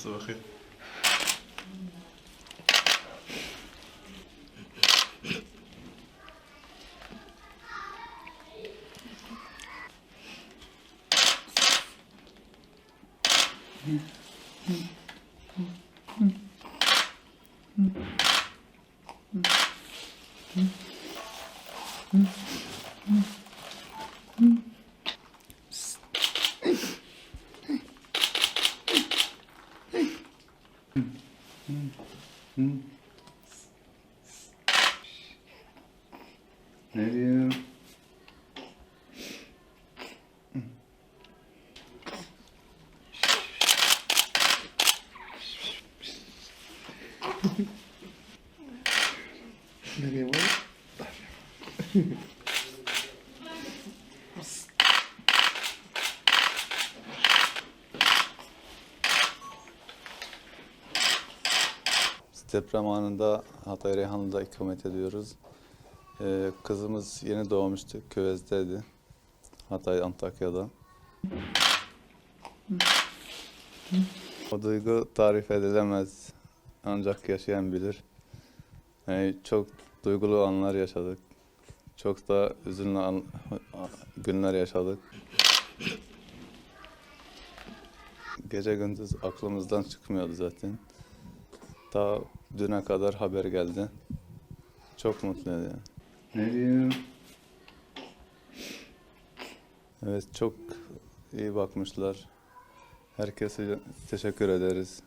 做黑。嗯，嗯，嗯，嗯，嗯，嗯，嗯，嗯，嗯。 음. 음. 내려. 음. 내려와. Deprem anında Hatay Reyhanlı'da ikamet ediyoruz. Ee, kızımız yeni doğmuştu, Kövez'deydi. Hatay, Antakya'da. O duygu tarif edilemez. Ancak yaşayan bilir. Yani çok duygulu anlar yaşadık. Çok da üzünlü an- günler yaşadık. Gece gündüz aklımızdan çıkmıyordu zaten. Ta düne kadar haber geldi. Çok mutluydu. yani. Meryem. Evet çok iyi bakmışlar. Herkese teşekkür ederiz.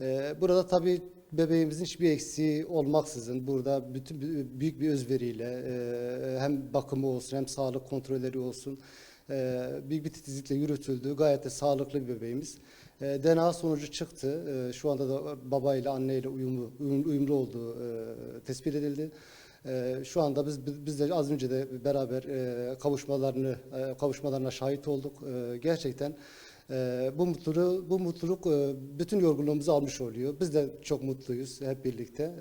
Ee, Burada tabii bebeğimizin hiçbir eksiği olmaksızın burada bütün büyük bir özveriyle e, hem bakımı olsun hem sağlık kontrolleri olsun e, büyük bir titizlikle yürütüldü. Gayet de sağlıklı bir bebeğimiz. E, DNA sonucu çıktı. Şu anda da babayla anneyle uyumlu uyum- uyumlu olduğu tespit edildi. Şu anda biz biz de az önce de beraber kavuşmalarını kavuşmalarına şahit olduk. Gerçekten ee, bu mutluluğu, bu mutluluk e, bütün yorgunluğumuzu almış oluyor. Biz de çok mutluyuz hep birlikte.